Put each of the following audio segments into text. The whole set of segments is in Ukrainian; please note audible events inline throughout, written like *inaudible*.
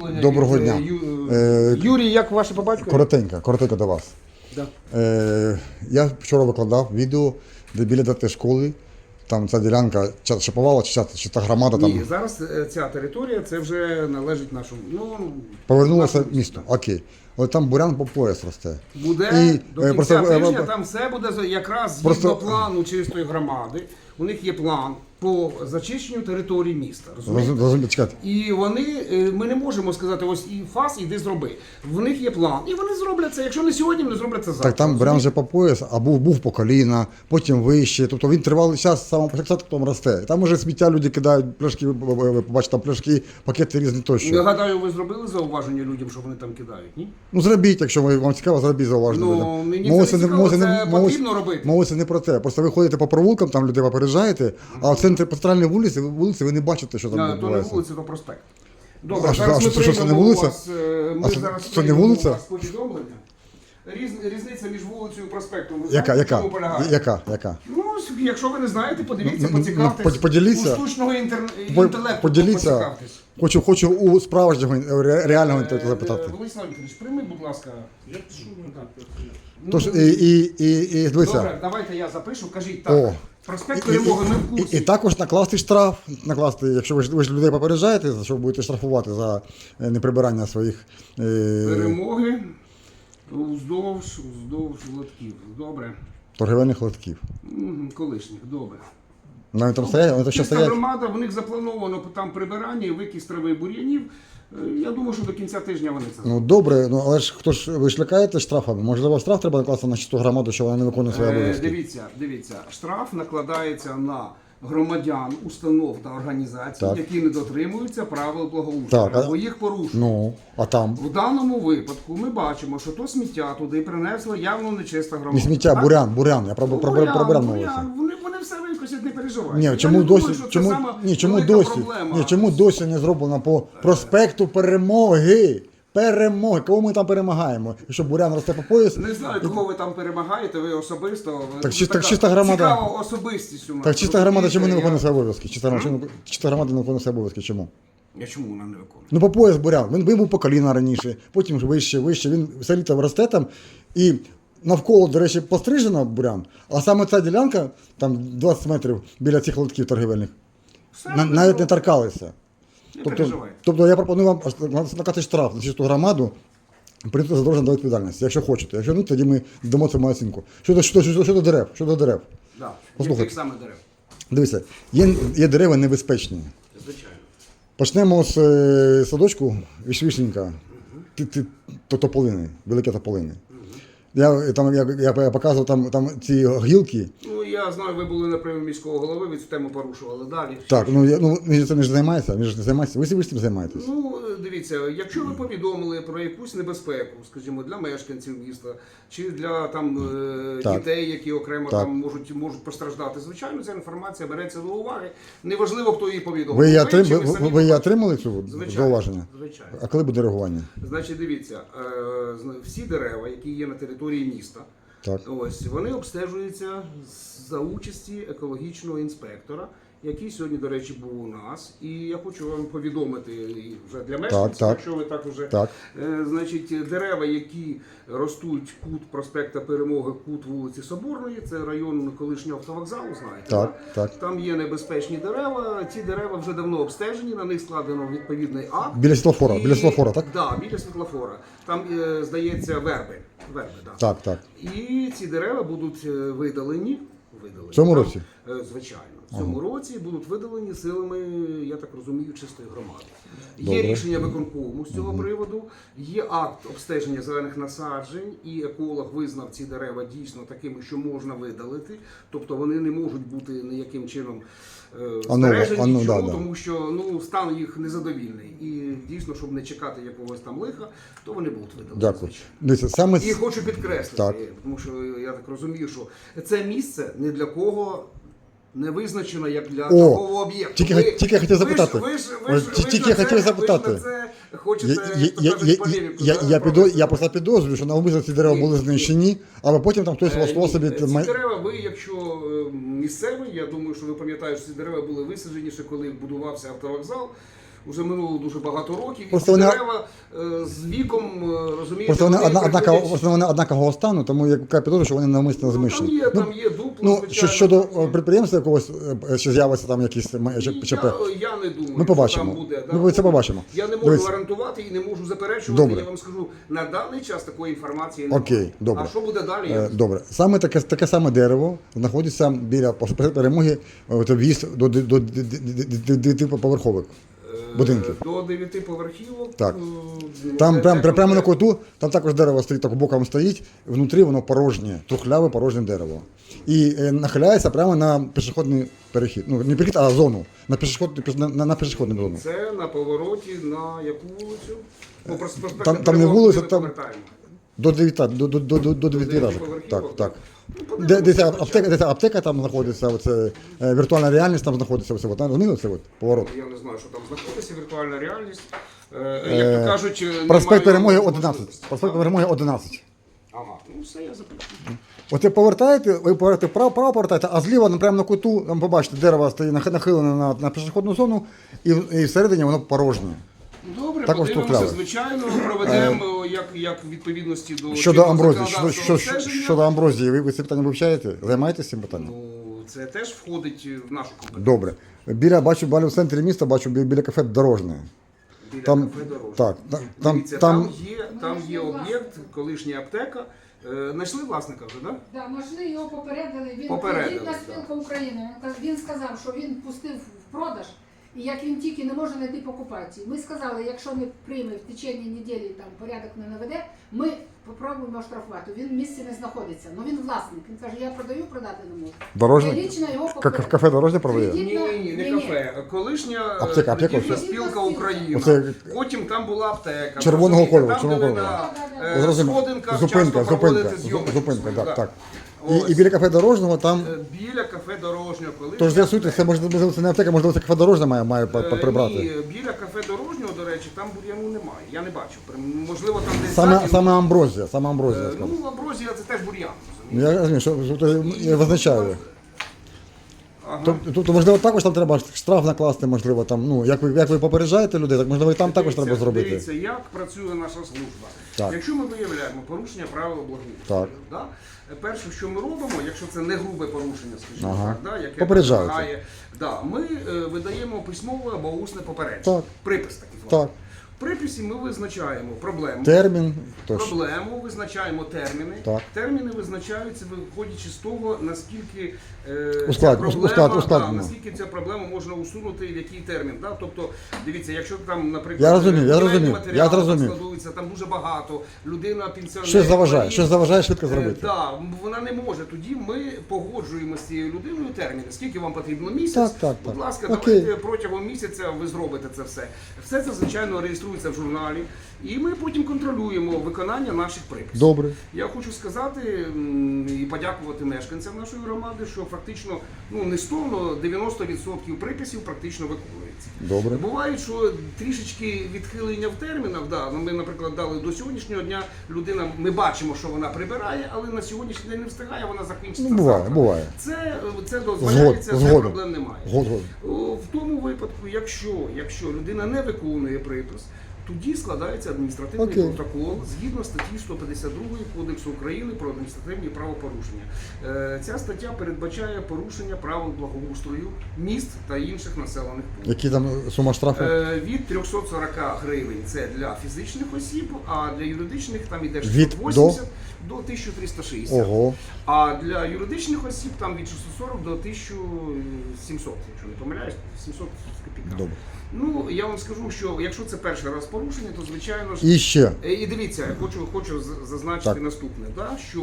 повідомлення. Доброго від, дня. Ю- Е, Юрій, як ваше по? Коротенько, коротенько до вас. Да. Е, я вчора викладав відео, де біля дати школи, там ця ділянка чи чи, чи та громада Ні, там зараз е, ця територія це вже належить нашому. Ну, повернулася нашому місто. Окей. Але там бурян по пояс росте. Буде І, до е, кінця просто, е, тижня, е, там все буде якраз згідно Просто- плану чистої громади. У них є план по зачищенню території міста. Розумієте? Роз- розумієте, чекайте. І вони, е, ми не можемо сказати, ось і фас, іди зроби. В них є план. І вони зроблять це. Якщо не сьогодні, вони зроблять це завтра. Так там бурян вже по пояс, а був, був по коліна, потім вище. Тобто він тривалий час з самого початку потім росте. Там уже сміття люди кидають пляшки, ви- ви ви побачите, там пляшки, пакети різні Я гадаю, ви зробили зауваження людям, що вони там кидають, ні? Ну зробіть, якщо ви- вам цікаво, зробіть зауваження. Ну, мені Мовиться це не цікаво, це потрібно робити. Мовиться не про те. Просто ви ходите по провулкам, там людей попереджаєте, а в центрі центральній вулиці, вулиці ви не бачите, що там А, То не відбувається. вулиця, то проспект. Добре, А що- зараз а ми що- це не приймемо у вулиця? вас, е, Ми А це- зараз це не приймемо вулиця? у вас повідомлення. Різ, різниця між вулицею і проспектом. Ви Яка, знаєте, в яка? чому полягає? Яка? Яка? Ну, якщо ви не знаєте, подивіться, Ну, ну, поцікавтесь. ну, поділіться. У штучного інтер... По- інтелекту Поділіться. поцікавтесь. Хочу, хочу у справжнього е, ре- реального інтернету Е, запитати. Владислав Вікторович, прийми, будь ласка. Ну, Тож і, і, і, і дивися. Добре, давайте я запишу. Кажіть так. О. Проспект І, перемоги ми в і, і, і також накласти штраф, накласти, якщо ви ж, ви ж людей попереджаєте, за що ви будете штрафувати за е, неприбирання своїх. Е, Перемоги уздовж, уздовж лотків. Добре. торгівельних лотків. Колишніх, добре. Навіть там стоять, вони то що Чиста стоять. громада, в них заплановано там прибирання і викис трави і бур'янів. Е, Я думаю, що до кінця тижня вони це Ну добре, ну але ж хто ж ви ж лякаєте штрафами? Можливо, штраф треба накласти на чисту громаду, що вона не виконує свої Е, обов'язки. Дивіться, дивіться, штраф накладається на громадян, установ та організацій, Так. які не дотримуються правил Так, благоустрою а- або їх порушують. Ну, а там В даному випадку ми бачимо, що то сміття туди принесла явно нечиста громада. не сміття, Так? бурян, бурян. Я про, Ну, про, бурян, про бурян бурян. мовився. Вони, вони все викосять, не переживайте. Ні, чому не досі, думаю, чому, ні, чому досі, проблема. ні, чому досі не зроблено по проспекту перемоги? Перемоги. Кого ми там перемагаємо? Якщо бурян росте по пояс, Не знаю, кого ви там перемагаєте, ви особисто. Так чиста- така чиста громада. Цікава особистість у нас. так чиста громада чому не виконує свої обов'язки? Чиста чому- чиста громада не виконує свої обов'язки. Чому? Я чому вона не виконує? Ну по пояс бурян. Він, він був по коліна раніше, потім вище, вище. Він все літо росте там. І навколо, до речі, пострижено бурян, а саме ця ділянка, там 20 метрів біля цих лотків торгівельних, Все, на- навіть не торкалися. Не Тобто, переживайте. тобто я пропоную вам аж накати штраф за чисту громаду, прийти задовження до відповідальності, якщо хочете. Якщо ні, тоді ми дамо цьому оцінку. Щодо, щодо, щодо, щодо дерев, щодо дерев. Да. Яких саме дерев? Дивіться, є, є дерева небезпечні. Звичайно. Почнемо з е, садочку Вішвішенька, ти, ти, то тополини, великі тополини. Я, там, я, я, я показував там, там ці гілки. Ну, я знаю, ви були на прийомі міського голови, ви цю тему порушували далі. Так, ну, я, ну він же цим не займається, він же не займається. Ви, ви ж цим займаєтесь. Ну, дивіться, якщо ви повідомили про якусь небезпеку, скажімо, для мешканців міста чи для там е, Так. дітей, які окремо Так. там можуть можуть постраждати, звичайно, ця інформація береться до уваги. Неважливо, хто її повідомив. Ви, її отрим, ви, ви ви, ви її отримали цю Звичайно, зауваження? Звичайно. А коли буде реагування? Значить, дивіться, е, всі дерева, які є на території міста, Так. ось вони обстежуються за участі екологічного інспектора, який сьогодні, до речі, був у нас. І я хочу вам повідомити вже для мешканців, так. якщо ви так уже Так. Е, Значить, дерева, які ростуть кут проспекта Перемоги, кут вулиці Соборної, це район колишнього автовокзалу, знаєте. Так, да? так. Там є небезпечні дерева. Ці дерева вже давно обстежені, на них складено відповідний акт. Біля світлофора, І- біля світлофора, так? Да, біля світлофора. Там, е, здається, верби. верби да. Так, так. І ці дерева будуть е, видалені. видалені В цьому році? е, Звичайно. В цьому році будуть видалені силами, я так розумію, чистої громади. Є рішення виконкому з цього приводу, є акт обстеження зелених насаджень, і еколог визнав ці дерева дійсно такими, що можна видалити. Тобто вони не можуть бути ніяким чином е, ну, збережені, а ну, чому? да, да. тому що ну, стан їх незадовільний. І дійсно, щоб не чекати якогось там лиха, то вони будуть видалені. Дякую. Дивіться, саме І хочу підкреслити, Так. тому що я так розумію, що це місце не для кого. Не визначено як для О, такого об'єкту. тільки Ви- тільки я хотів запитати. Ви ж, ви ж, ви тільки я хотів це- запитати. Ви ж на це хочете, я, я, я, я, я, піду, я просто підозрюю, що навмисно ці дерева були знищені, але потім там хтось Е, влаштував собі. Ці май- дерева, ви, якщо е, місцевий, я думаю, що ви пам'ятаєте, що ці дерева були висаджені ще коли будувався автовокзал. вже минуло дуже багато років. І Просто ці вони- дерева е, з віком, е, розумієте, Просто вони одна, однаково, приходять- просто вони однакового стану, тому я підозрюю, що вони навмисно Ну, там змішані. є, там є Ну, що, щодо е, підприємства якогось, е, що з'явиться там якісь Ні, ЧП. Я, я не думаю, Ми побачимо. що там буде. Ми це побачимо. Я не можу Дивись. гарантувати і не можу заперечувати. Добре. Я вам скажу, на даний час такої інформації немає. Окей, добре. А що буде далі? Я Е, знаю. Добре. Саме таке, таке саме дерево знаходиться біля пос- перемоги е, от в'їзд до, до, до, до, до, до, до поверхових будинків. Е, До дев'яти поверхівок. Так. е, Там прям, прям, прямо на коту, там також дерево стоїть, так боком стоїть, внутрі воно порожнє, трухляве порожнє дерево. І е, нахиляється прямо на пішохідний перехід. Ну, не перехід, а зону. На пішохідну, на, на, на пішохідну зону. Це на повороті на яку вулицю? Ну, просто проспект Там- там не вулиця, ми там- повертаємо. До 9, до, до, до, до, до 9 дев'яти разів. Так, так. Ну, Де, десь спочатку. аптека, аптека там знаходиться, оце, е, віртуальна реальність там знаходиться, оце, от, розумієте, оце от, поворот. Я не знаю, що там знаходиться, віртуальна реальність. Е, Як то кажуть, е, Проспект немає Перемоги можливості. 11. Проспект Перемоги 11. Ага, ну все, я запитаю. От ви повертаєте, ви повертаєте вправо, право повертаєте, а зліва ну, прямо на куту, там побачите, дерево стоїть нах- нахилене на, на пішохідну зону, і, і всередині воно порожнє. Добре, Також подивимося, трухляве. звичайно, проведемо як, як відповідності до Щодо чинного амброзії, що, законодавства що, що, обстеження. щодо амброзії, ви, ви це питання вивчаєте? Займаєтесь цим питанням? Ну, це теж входить в нашу компетенцію. Добре. Біля, бачу, бачу в центрі міста, бачу бі- біля кафе дорожне. Біля Там- кафе дорожнього. так, та- там- Дивіться, там- там, є, там є об'єкт, колишня аптека. Е, Знайшли власника вже, так? Да? Да, нашли його попередили. Він Попередили, єдина так. спілка України. Він каз- Він сказав, що він пустив в продаж, і як він тільки не може знайти покупації. Ми сказали, якщо не прийме в течение неділі там порядок не наведе, ми попробуємо штрафувати. Він в місці не знаходиться. Ну він власник. Він каже, я продаю, продати не можу. Дорожне? Я лічно його Ка- попередила. Кафе дорожне продає? Ні, Ні, ні, ні, не кафе. Колишня Аптека, аптека кредитна оце? спілка України. Оце- Потім там була аптека. Червоного розумієте, кольору, там, червоного ви кольору. на, е, Зрозумів. сходинках Зупинка, часто зупинка, проводите зйомки. зупинка, так, Да. так. І, і біля кафе дорожнього там. Е, Біля кафе дорожнього, коли Тож з'ясуйте, це може можливо, це не аптека, можливо, це кафе дорожне має, має по- по- Ні, прибрати. біля кафе дорожнього, до речі, там бур'яну немає. Я не бачу. Можливо, там десь Саме, ззаді, саме амброзія, саме амброзія. я е, скажу. Ну, амброзія це теж бур'ян. Ну, Я розумію, що, що то я визначаю. Ага. Тобто, тобто, можливо, також там треба штраф накласти, можливо, там, ну, як ви, як ви попереджаєте людей, так можливо і там також Дивіться, треба зробити. Дивіться, як працює наша служба. Так. Якщо ми виявляємо порушення правил благоустрою, Так. да, перше, що ми робимо, якщо це не грубе порушення, скажімо Ага. так, да, яке вимагає, да, ми е, видаємо письмове або усне попередження. Так. Припис такий. Так. Приписі ми визначаємо проблему. Термін, тож. Проблему визначаємо терміни. Так. Терміни визначаються, виходячи з того, наскільки е, Усклад- ця проблема, усклад- да, наскільки цю проблему можна усунути і в який термін. Да? Тобто, дивіться, якщо там, наприклад, Я розумію, я матеріали я там зрозумів. складуються, там дуже багато, людина пенсіонер. Щось заважає, щось заважає швидко е, зробити. Да, вона не може. Тоді ми погоджуємо з цією людиною терміни. Скільки вам потрібно місяць? Так, так, Будь так. ласка, Окей. давайте протягом місяця ви зробите це все. Все це звичайно реєструється в журналі, і ми потім контролюємо виконання наших приписів. Добре. Я хочу сказати і подякувати мешканцям нашої громади, що фактично ну не 100, але 90% приписів практично виконується. Добре. Буває, що трішечки відхилення в термінах. Да, ну, ми, наприклад, дали до сьогоднішнього дня людина. Ми бачимо, що вона прибирає, але на сьогоднішній день не встигає. Вона закінчиться. Ну, буває, завтра. буває. Це, це дозволяється, це проблем немає. Год, год. В тому випадку, якщо, якщо людина не виконує припис, тоді складається адміністративний Окей. протокол згідно статті 152 Кодексу України про адміністративні правопорушення. Е, Ця стаття передбачає порушення правил благоустрою міст та інших населених пунктів. Які там сума штрафу? Е, Від 340 гривень це для фізичних осіб, а для юридичних там іде Від 680 до 1360. Ого. А для юридичних осіб там від 640 до 1700, якщо не помиляюсь, 700 з копійками. Ну, я вам скажу, що якщо це перший раз порушення, то звичайно ж. І ще. Е, І дивіться, я хочу, хочу зазначити Так. наступне, да, що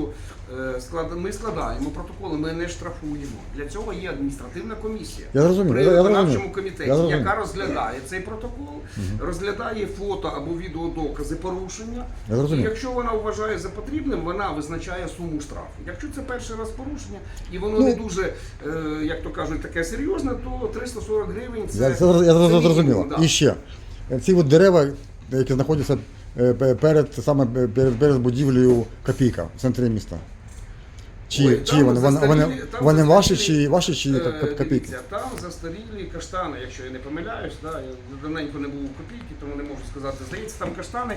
е, склад, ми складаємо протоколи, ми не штрафуємо. Для цього є адміністративна комісія Я зрозумів, при виконавчому комітеті, Я яка розглядає цей протокол, розглядає фото або відеодокази порушення. Я зрозумів. І якщо вона вважає за потрібним, вона визначає суму штрафу. Якщо це перший раз порушення і воно Ну. не дуже, е, як то кажуть, таке серйозне, то 340 гривень це Я, це, я це мінімум, зрозуміло. да. І ще. Ці от дерева, які знаходяться е, перед, саме перед, перед будівлею Копійка в центрі міста. Чи, Ой, чи вони, застарілі- вони, там вони ваші, чи ваші, чи е, копійки? Дивіться, там застарілі каштани, якщо я не помиляюсь, да, я давненько не був у копійки, тому не можу сказати. Здається, там каштани,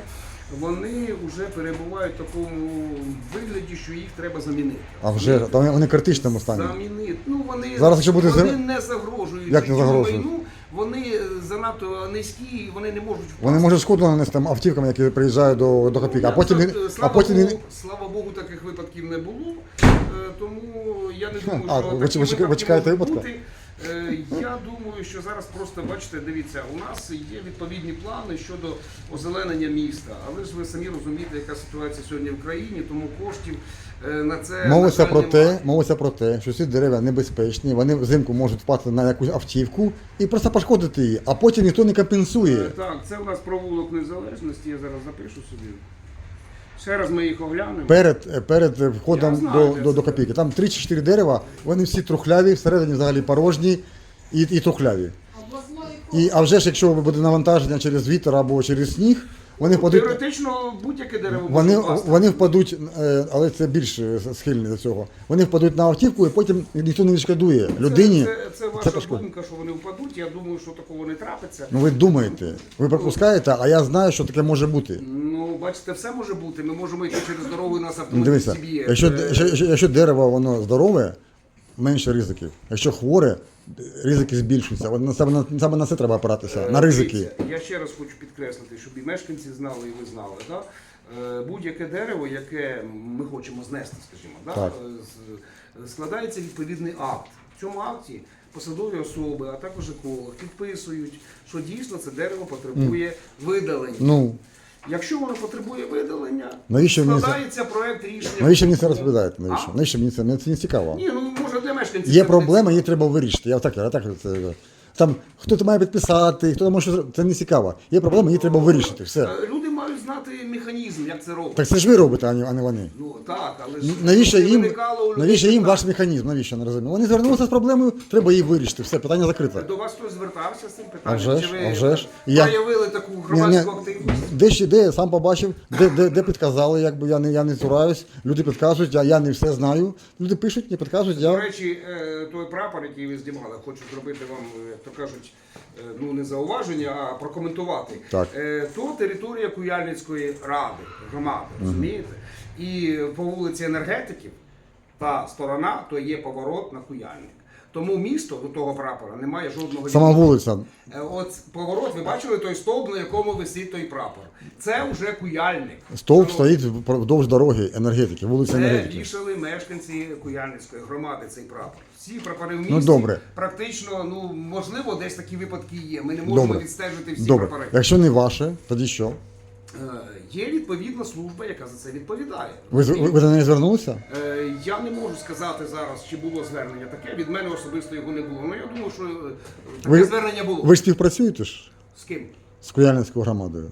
вони вже перебувають в такому вигляді, що їх треба замінити. А вже там вони в критичному стані. Замінити. Ну вони, Зараз, якщо буде вони зем- не загрожують Як не загрожують? майну, вони занадто низькі, і вони не можуть. Вони можуть шкоду нанести там автівкам, які приїжджають до, до копійки, а потім він, Слава а потім він, Богу, слава Богу, таких випадків не було. Е, Тому я не думаю, А, що ви- такі ви чекаєте випадки випадка? можуть бути. Е, Я думаю, що зараз просто бачите, дивіться, у нас є відповідні плани щодо озеленення міста. Але ж ви самі розумієте, яка ситуація сьогодні в країні, тому коштів е, на це мовиться про те, мовиться про те, що ці дерева небезпечні, вони взимку можуть впасти на якусь автівку і просто пошкодити її, а потім ніхто не Е, компенсує. Так, це у нас провулок незалежності. Я зараз запишу собі. Ще раз ми їх оглянемо. Перед, перед входом знаю, до, до, до копійки. Там 3 чи 4 дерева, вони всі трухляві, всередині взагалі порожні і, і трухляві. І, а вже ж, якщо буде навантаження через вітер або через сніг, вони впадуть. Теоретично будь-яке дерево Вони, може впасти. вони впадуть, е, але це більш е, схильні до цього. Вони впадуть на автівку і потім ніхто не відшкодує людині. Це, це, це ваша пошкод- думка, що вони впадуть. Я думаю, що такого не трапиться. Ну ви думаєте, ви припускаєте, а я знаю, що таке може бути. Ну, бачите, все може бути. Ми можемо йти через дорогу і нас Ну, автомобіль дивіться, зіб'є. якщо, Е, якщо, якщо, якщо дерево воно здорове, менше ризиків. Якщо хворе, ризики збільшуються. От на- Саме на, саме на це треба опиратися, е, на ризики. Я ще раз хочу підкреслити, щоб і мешканці знали, і ви знали. Да? Е, Будь-яке дерево, яке ми хочемо знести, скажімо, да? Так. е, складається відповідний акт. В цьому акті посадові особи, а також еколог підписують, що дійсно це дерево потребує видалення. Ну, Якщо воно потребує видалення, Навіщо мені це- складається проект рішення. навіщо мені це розповідаєте? Навіщо? А? Навіщо мені це? Мені це не цікаво. Ні, ну може для мешканців. Є це проблема, її треба вирішити. Я так, я так це. Там хто-то має підписати, хто може зробити. це не цікаво. Є проблема, її треба вирішити. Все. Е, Люди знати механізм, як це робить. Так це ж ви робите, а не, а не вони. Ну так, але ж Навіщо їм, виникало у людей навіщо їм ваш механізм? Навіщо не розумію? Вони звернулися з проблемою, треба її вирішити. Все, питання закрите. До вас хтось звертався з цим А питанням? вже ж, Чи ви а вже ж. Я- проявили таку Ні, ні, громадську активність? де ще де я сам побачив, де, де, де підказали, якби я не я не цураюсь. Люди підказують, я, я не все знаю. Люди пишуть, не підказують. До Я речі, е, той прапор, який ви знімали, хочу зробити вам, як то кажуть, ну не зауваження, а прокоментувати. Так. Е, То територія Куяльницької ради, громади, розумієте? І по вулиці енергетиків та сторона то є поворот на Куяльник. Тому місто до того прапора не має жодного сама відношення. вулиця. Е, От поворот, ви бачили той стовп, на якому висить той прапор. Це вже куяльник. Стовп стоїть вдовж дороги енергетики, вулиця Це енергетики. вішали мешканці Куяльницької громади цей прапор. Всі прапори в місті Ну, добре. практично, ну можливо, десь такі випадки є. Ми не можемо Добре. відстежити всі Добре. прапори. Якщо не ваше, тоді що? Е, Є відповідна служба, яка за це відповідає. Ви, ви, ви до неї звернулися? Е, Я не можу сказати зараз, чи було звернення таке. Від мене особисто його не було. Ну я думаю, що е, таке Ви- звернення було. Ви ж співпрацюєте ж З ким? з Куяльницькою громадою.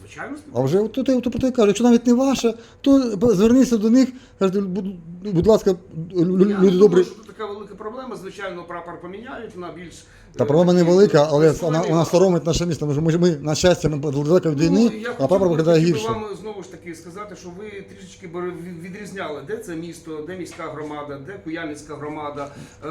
Звичайно, А вже тут, тут про те кажуть, якщо навіть не ваше, то зверніться до них, кажете, будь, ласка, лю- люди добрі. думаю, що тут така велика проблема. Звичайно, прапор поміняють на більш Та е, проблема не велика, але вона, вона соромить наше місто. Ми, ж- ми, ж- ми на щастя, ми далеко від Ну, війни, я а хотів прапор виглядає би гірше. вам знову ж таки сказати, що ви трішечки від- відрізняли, де це місто, де міська громада, де Куяльницька громада.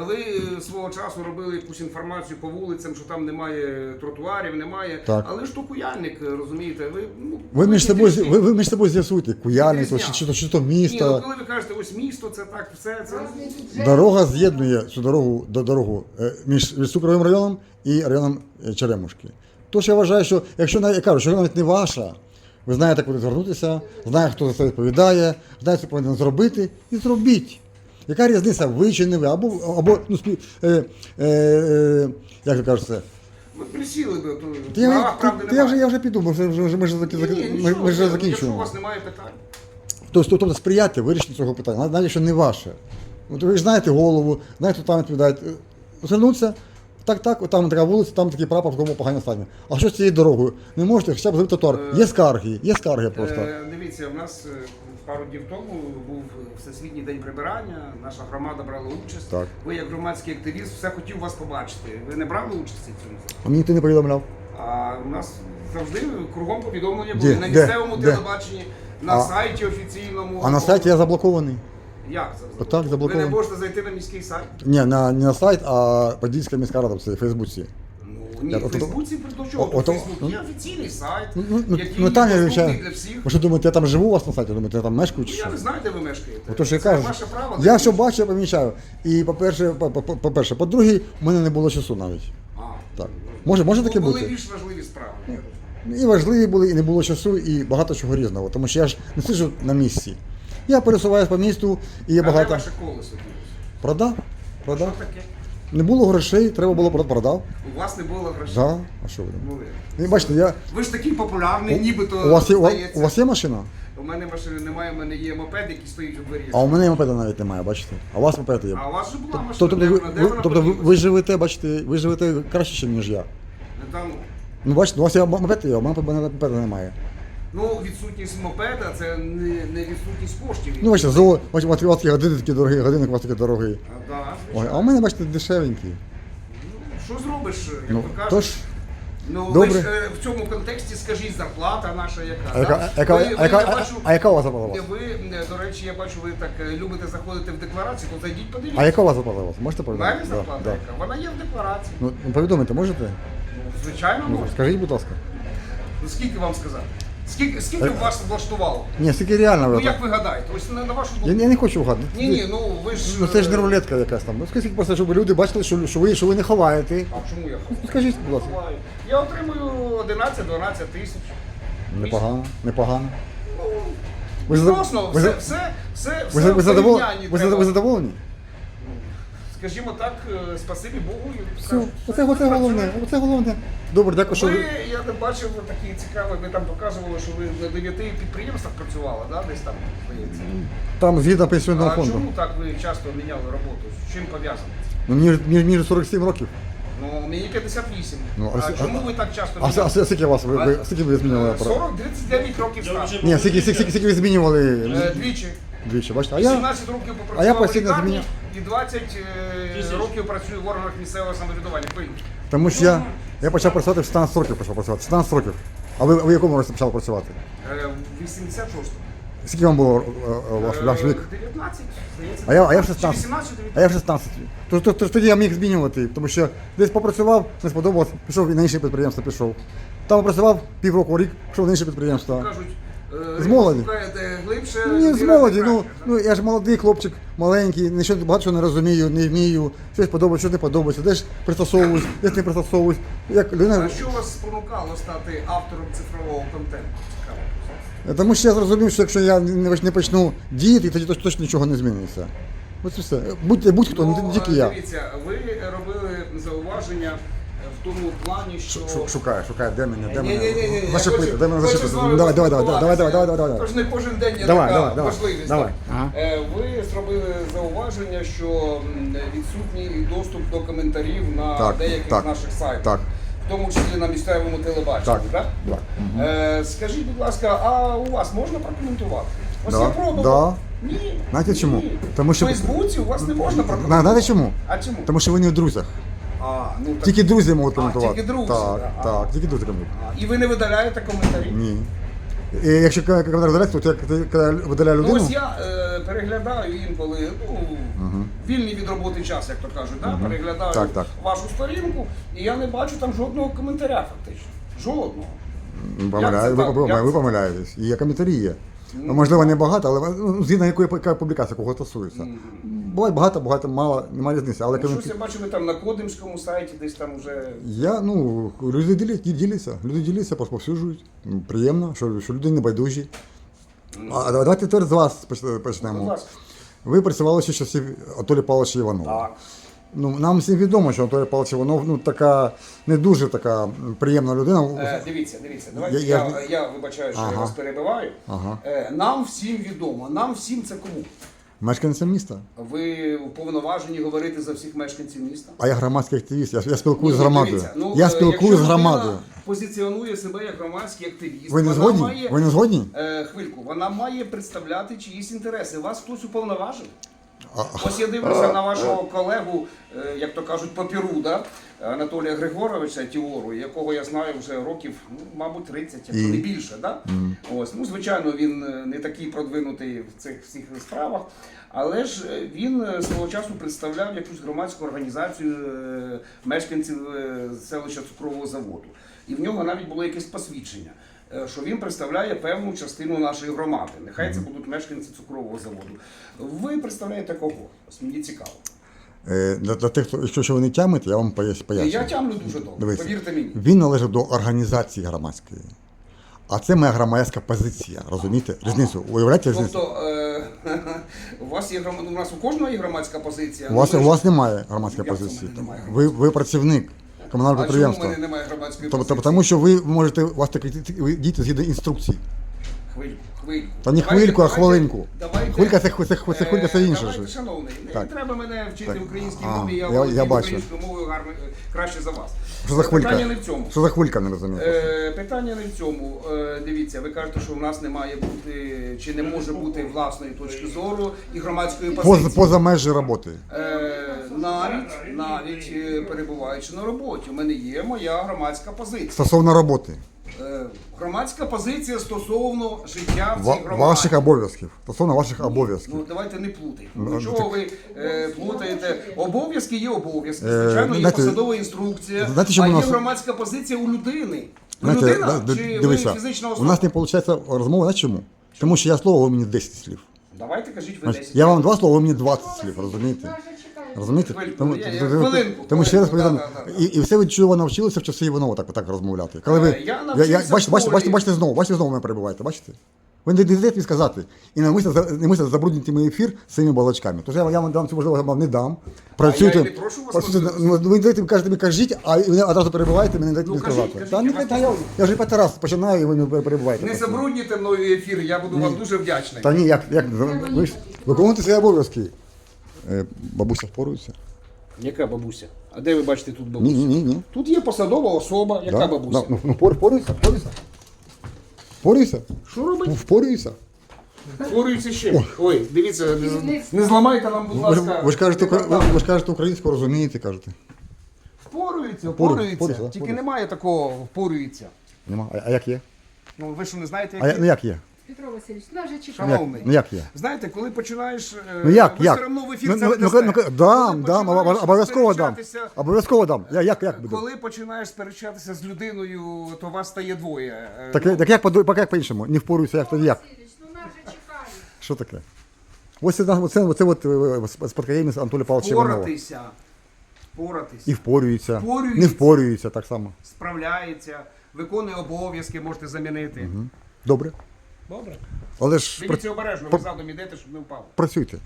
Ви е, свого часу робили якусь інформацію по вулицям, що там немає тротуарів, немає. Так. Але ж то Куяльник, е, розумієте, ви ну Ви між собою, трішки- ви, ви між собою з'ясуйте, Куяльник, чи, чи, то- чи то Ні, ну місто. коли ви кажете, ось місто, це так, все це. Дорога з'єднує цю дорогу до дорогу е, між, між Цукровим районом і районом е, Черемушки. Тож я вважаю, що якщо навіть я кажу, що вона навіть не ваша, ви знаєте, куди звернутися, знаєте, хто за це відповідає, знаєте, що повинен зробити, і зробіть. Яка різниця, ви чи не ви? Або, або ну, спів, е, е, е, як ви кажете, Ми присіли би, то Та я, права, правди та я, вже, немає. я вже піду, бо вже, вже, вже, ми ж, заки- Ні, ні, ми, нічого, ми ні, Якщо у закінчуємо. вас немає питань. Тобто, тобто сприяти вирішенню цього питання, навіть що не ваше. От ви ж знаєте голову, знаєте, хто там відповідає. Звернуться, так, так, там така вулиця, там такий прапор, в якому поганий стані. А що з цією дорогою? Не можете хоча б зробити тротуар. Є скарги, є скарги просто. Е, Дивіться, у нас е, пару днів тому був Всесвітній день прибирання, наша громада брала участь. Так. Ви як громадський активіст все хотів вас побачити. Ви не брали участі в цьому? А мені ніхто не повідомляв. А у нас завжди кругом повідомлення Де? були на Де? місцевому Де? телебаченні, на А- сайті офіційному. А на сайті я заблокований. Як Отак, заблоковано? заблоковано. Ви не можете зайти на міський сайт? Ні, на, не на сайт, а Подільська міська рада в цій Фейсбуці. Ну ні, Я- в Фейсбуці при до чого? О- Тут Фейсбук є офіційний сайт, Ну, ну, який ну доступний звичайно. для всіх. Ви що думаєте, я там живу у вас на сайті? Думаєте, я там мешкаю чи Ну, що? я не знаю, де ви мешкаєте. Отож я Це кажу. ваше право. Я що бачу, я помічаю. І по-перше, по- по- по-перше, по-друге, у мене не було часу навіть. А, Так. Може, може таке були бути? більш важливі справи. І важливі були, і не було часу, і багато чого різного. Тому що я ж не сиджу на місці. Я пересуваюся по місту і є А багато. ваше колесо ділося? Продав? Що Продав. таке? Не було грошей, треба було прод- продав. У вас не було грошей? Да. А що ви? Ну, Ну, бачите, я. Ви ж такий популярний, нібито У вас є, у вас- здається. у вас є машина? У мене машини немає, у мене є мопед, який стоїть у дворі. А у мене мопеда навіть немає, бачите. А у вас мопед є. А у вас же була машина, Тобто, де ви, вона, де ви- вона тобто ви, поділася? ви живете, бачите, ви живете краще, ніж я. Там, Ну, бачите, у вас є мопед, є, а у мене мопеда немає. Ну, відсутність мопеда це не, не відсутність коштів. Ну, бачите, золо, бачите, от у вас такі години такі дорогі, годинник у вас такий дорогий. А, да, Ой, звичайно. а у мене, бачите, дешевенький. Що зробиш, як Ну, то кажуть? тож, Ну, добре. ви ж е, в цьому контексті скажіть зарплата наша яка. а яка, да? а яка, Ви- а ви, яка, я а- бачу, а яка у вас зарплата у вас? Ви, е, до речі, я бачу, ви так е, любите заходити в декларацію, то зайдіть подивіться. А яка у вас зарплата у вас? Можете У повідомити? мене зарплата да. яка? Вона є в декларації. Ну, ну, повідомити можете? Ну, звичайно, Ну, можна. скажіть, будь ласка. Ну, скільки вам сказати? Скільки, скільки вас влаштувало? Ні, скільки реально ви Ну як ви гадаєте? Ось на, на вашу Я, думку. я не хочу вгадати. Ні, ні, ну ви ж. Ну це ж не рулетка якась там. Ну скажіть просто, щоб люди бачили, що, що, ви, що ви не ховаєте. А чому я Ну, Скажіть, будь ласка. ховаю? Я отримую 11-12 тисяч. Непогано, непогано. Ну, Ви, задов- Відносно, ви, все, за- все, все, ви, все за- ви, в задовол... порівнянні ви, треба. ви задоволені? Скажімо так, е, спасибі Богу. і Все, кажуть, оце, оце головне, оце головне. Добре, дякую, що Ви, ви. я не бачив такі цікаві, ви там показували, що ви на 9 підприємствах працювали, да? десь там, здається. Там згідно пенсійного А фонду. чому так ви часто міняли роботу? З чим пов'язано? Ну, мені, мені, мені 47 років. Ну, мені 58. Ну, а, а с- чому а- ви так часто А, а, а скільки вас ви, ви, скільки ви змінювали? про- 40, 39 років стажу. Ні, скільки, скільки, скільки ви змінювали Е, Двічі. двічі, бачите? А я, 17 років а попрацював я в постійно лікарні зміняв. І 20 е, років працюю в органах місцевого самоврядування. Тому що я, я почав працювати в 16 років почав працювати. 16 років. А ви, ви в якому році почали працювати? Е, в 86 Скільки вам було е, е, ваш, ваш вік? 19, здається. А я, а я в 16. 18, А я в 16. Тож, тож, тож тоді я міг змінювати, тому що десь попрацював, не сподобалось, пішов і на інше підприємство пішов. Там попрацював півроку рік, пішов на інше підприємство. Кажуть, е, З молоді. глибше. Ні, з молоді, ну, ну я ж молодий хлопчик, маленький, нічого багато чого не розумію, не вмію, щось подобається, щось не подобається, десь пристосовуюсь, десь не пристосовуюсь. Як А людина, що вас спонукало стати автором цифрового контенту? Цікаво. тому що я зрозумів, що якщо я не, не почну діяти, тоді точно, нічого не зміниться. Ось все. Будь, будь-хто, не Ну, тільки е, я. Дивіться, ви робили зауваження в тому плані, що... Шу- Шукає, шукає, де мене, де мене. Зачепити, де мене зачепити. Давай, давай, давай, давай, давай, давай, давай, давай, Тож не кожен день є Давай, така давай, давай, можливість. давай. так. Ага. Е, Ви зробили зауваження, що м, відсутній доступ до коментарів на Так, деяких так, наших сайтах. так. В тому числі на місцевому телебаченні, Так, так? так. Е, скажіть, будь ласка, а у вас можна прокоментувати? Ось Да, я пробував. да. Ні. Знаєте ні. чому? Тому що- В Фейсбуці у вас не можна прокоментувати. Знаєте чому? А чому? Тому що ви не в друзях. А, ну, так. Тільки друзі можуть А, коментувати. тільки друзі, Так, да. А. так, тільки друзі коментують. А, І ви не видаляєте коментарі? Ні. І якщо коментар видаляється, то я коли- коли видаляю Ну, людину, ось я е, переглядаю інколи ну, вільний від роботи час, як то кажуть, да? переглядаю Так, так. вашу сторінку, і я не бачу там жодного коментаря фактично. Жодного. ви Як це ви, так? ви, Як ви це помиляєтесь. І є коментарі є. Можливо, не багато, але ну, згідно якої яка публікація кого стосується. Буває багато, багато, мало, немає різниці. Але Ну, щось я бачу, ви там на Кодимському сайті десь там вже. Я, ну, люди діляться, діляться, люди діляться, розповсюджують. Ну, Приємно, що, що люди не байдужі. А давайте тепер з вас поч- Будь почнемо. ласка. Ви працювали ще часів Анатолія Павловича Іванова. Так. Ну, нам всім відомо, що Анатолій Павлович Іванов ну, така не дуже така м, приємна людина. Е, дивіться, дивіться, давайте Я- я, я- я, вибачаю, що я Ага. вас перебиваю. Ага. Е, нам всім відомо, нам всім це кому? Мешканцем міста. Ви уповноважені говорити за всіх мешканців міста? А я громадський активіст, я, я спілкуюсь з громадою. ну, я спілкуюся спілкуюсь з громадою. Позиціонує себе як громадський активіст. Ви не згодні? Має, Ви не згодні? Е, хвильку, вона має представляти чиїсь інтереси. Вас хтось уповноважив? Ось я дивлюся на вашого колегу, е, як то кажуть, папіруда Анатолія Григоровича Тіору, якого я знаю вже років, ну, мабуть, 30, якщо не більше. Да? Ось, ну, звичайно, він е, не такий продвинутий в цих всіх справах, але ж е, він свого часу представляв якусь громадську організацію мешканців селища цукрового заводу. І в нього навіть було якесь посвідчення. Е, Що він представляє певну частину нашої громади. Нехай це будуть мешканці цукрового заводу. Ви представляєте кого? Ось мені цікаво. Е, Для, для тих, хто якщо що ви не тямите, я вам пояс- поясню. Я тямлю дуже добре. Дивіться, Повірте мені. Він належить до організації громадської. А це моя громадська позиція. Розумієте? Різницю. Уявляєте різницю? Тобто е, *laughs* у вас є грома- у нас у кожного є громадська позиція. У вас, Ну, у ви вас немає громадської Як це в позиції. немає Ви, ви працівник комунального А чому в мене немає громадської Тобто, позиції? тому що ви можете, у вас такі ви діти згідно інструкції. Хвильку, хвильку. Та не хвильку, а хвилинку. давайте- Хвилька це, хвилька, це, це, хвилька це Е, інше. Давайте, щось. шановний, не Так. треба мене вчити Так. українській А, мові, я, я- володію я бачу. українською мовою гарно, е, краще за вас. Що за хвилька? Питання не в цьому. Що за хвилька, не розумію. Е, питання не в цьому. Е, дивіться, ви кажете, що в нас не має бути чи не може бути власної точки зору і громадської позиції. Поза, поза межі роботи. Е, навіть навіть е, перебуваючи на роботі, у мене є моя громадська позиція. Стосовно роботи. Е, громадська позиція стосовно життя в Ва- цій громаді. ваших обов'язків. Стосовно ваших обов'язків. Ну давайте не плутайте. Ну, Ну, чого ви е, плутаєте? Обов'язки є обов'язки. Е, Звичайно, є знаєте, посадова інструкція, знаєте, чому а у є нас- громадська позиція у людини. Ви Знаєте, людина чи дивися, ви фізична у особа? нас не виходить розмова, знаєте чому? Тому що я слово, ви мені 10 слів. Давайте кажіть ви Значить, 10. я вам два слова, ви мені 20 слів, розумієте? Розумієте? Тому, я- я- тому- хвилинку, тому ще раз хвилинку, повідомлю. да, да, да. І, і все ви чого навчилися в часи Іванова так, так розмовляти. Коли ви, Е, я я, я, навчився бачите, в бачите, бачите, школі. бачите знову, бачите, знову мене перебуваєте, бачите? Ви не даєте мені сказати. І намисля, за- намисля забруднюєте мій ефір своїми балачками. Тож я, я вам дам цю можливість, вам не дам. Працюйте. не прошу вас працюйте. можливості. Ну, ви даєте, кажете, мені кажіть, а ви одразу перебуваєте, мені не даєте Ну, мені кажіть, сказати. кажіть, Та, я вас та, я, я вже п'ятий раз починаю, і ви не перебуваєте. Не забруднюйте мною ефір, я буду вам дуже вдячний. Та ні, як, як ви ж виконуєте свої обов'язки. Е, бабуся впорується? Яка бабуся? А де ви бачите тут бабусю? Ні, ні, ні, ні. Тут є посадова особа, яка Да, бабуся? да, ну, ну, впор- впорюйся, впорюйся. Впорюйся. Що робить? Впорюйся. Створюється ще. Ой, дивіться, не, не зламайте нам, будь Ви ж, ласка. ви ж кажете, ви, ви ж кажете українську, розумієте, кажете. Впорюється, Впорюється, впорюється. да, Тільки впорюється. немає такого впорюється. Нема. А, а як є? Ну ви що не знаєте, А, як я- ну як є? Петро Васильович, нас же Ну, як, Шановний. ну як є? Знаєте, коли починаєш. е, Ну як, ви як? все одно в ефір Ну, це ну, ну, ну, Коли дам, дам, починаєш обов'язково дам. сперечатися- Обов'язково дам. Я, як, як буду? Коли починаєш сперечатися з людиною, то вас стає двоє. Е, Так, так як, по- як по-іншому? Не впорюйся, як тоді як? Васильович, ну нас же чекають. Що таке? Ось це, оце, оце от е, спадкоємець Анатолія Павловича Іванова. Поратися. Поратися. І впорюється. Впорюється. Не впорюється так само. Справляється, виконує обов'язки, можете замінити. Добре. Добре. Але ж Дивіться обережно, ви задом ідете, щоб не впав. працюйте.